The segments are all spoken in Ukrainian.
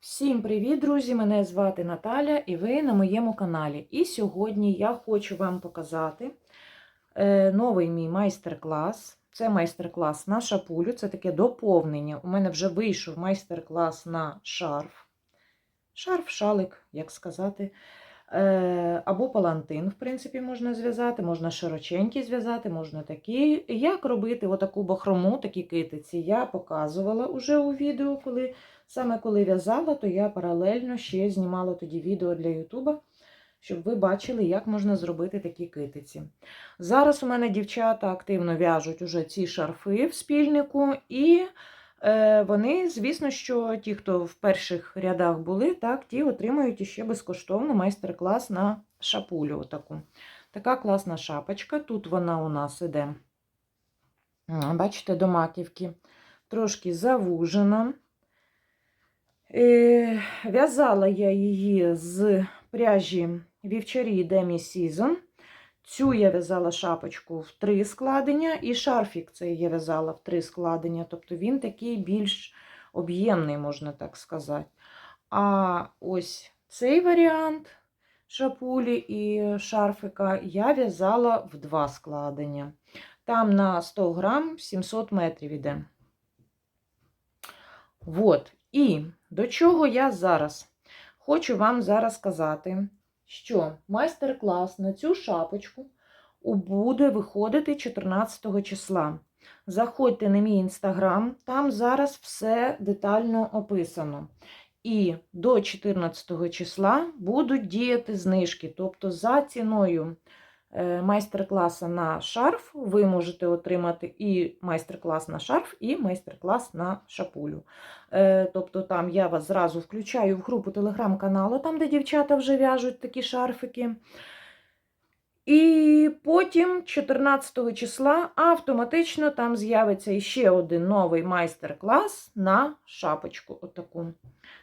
Всім привіт, друзі! Мене звати Наталя і ви на моєму каналі. І сьогодні я хочу вам показати е, новий мій майстер-клас. Це майстер-клас на шапулю, це таке доповнення. У мене вже вийшов майстер-клас на шарф. Шарф, шалик, як сказати. Е, Або палантин, в принципі, можна зв'язати, можна широченький зв'язати, можна такий. Як робити отаку бахрому, такі китиці, я показувала уже у відео, коли Саме коли в'язала, то я паралельно ще знімала тоді відео для Ютуба, щоб ви бачили, як можна зробити такі китиці. Зараз у мене дівчата активно в'яжуть уже ці шарфи в спільнику, і вони, звісно, що ті, хто в перших рядах були, так, ті отримують іще безкоштовно майстер-клас на шапулю. Отаку. Така класна шапочка. Тут вона у нас іде, бачите, до маківки, трошки завужена. Е, В'язала я її з пряжі вівчарі Demi Season. Цю я в'язала шапочку в три складення, і шарфік цей я в'язала в три складення. Тобто він такий більш об'ємний, можна так сказати. А ось цей варіант шапулі і шарфика я в'язала в два складення. Там на 100 грам 700 метрів іде. Вот. І до чого я зараз? Хочу вам зараз сказати, що майстер-клас на цю шапочку буде виходити 14 числа. Заходьте на мій інстаграм, там зараз все детально описано. І до 14 числа будуть діяти знижки. Тобто, за ціною майстер-класа на шарф ви можете отримати і майстер-клас на шарф, і майстер-клас на шапулю. Е, Тобто там я вас зразу включаю в групу телеграм-каналу, там, де дівчата вже в'яжуть такі шарфики. І потім, 14 числа, автоматично там з'явиться ще один новий майстер-клас на шапочку. Отаку.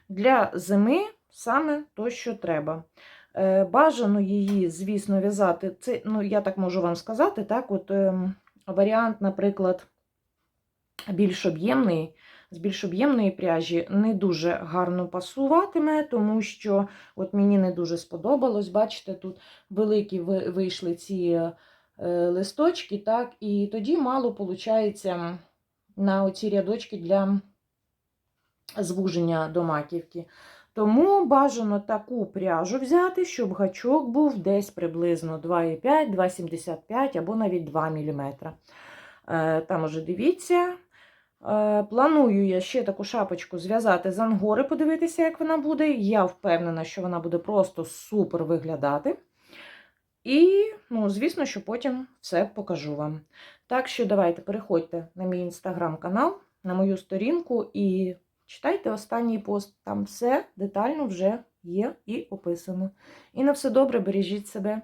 Для зими саме то, що треба. Е, Бажано її, звісно, в'язати. Це, ну, я так можу вам сказати, так, от е, варіант, наприклад, більш об'ємний з більш об'ємної пряжі не дуже гарно пасуватиме, тому що от мені не дуже сподобалось. Бачите, тут великі вийшли ці е, листочки, так, і тоді мало виходить на оці рядочки для звуження до маківки. Тому бажано таку пряжу взяти, щоб гачок був десь приблизно 2,5, 2,75 або навіть 2 мм. Е, там уже дивіться. Е, планую я ще таку шапочку зв'язати з ангори, подивитися, як вона буде. Я впевнена, що вона буде просто супер виглядати. І, ну, звісно, що потім все покажу вам. Так що, давайте переходьте на мій інстаграм-канал, на мою сторінку і читайте останній пост. Там все детально вже є і описано. І на все добре, бережіть себе.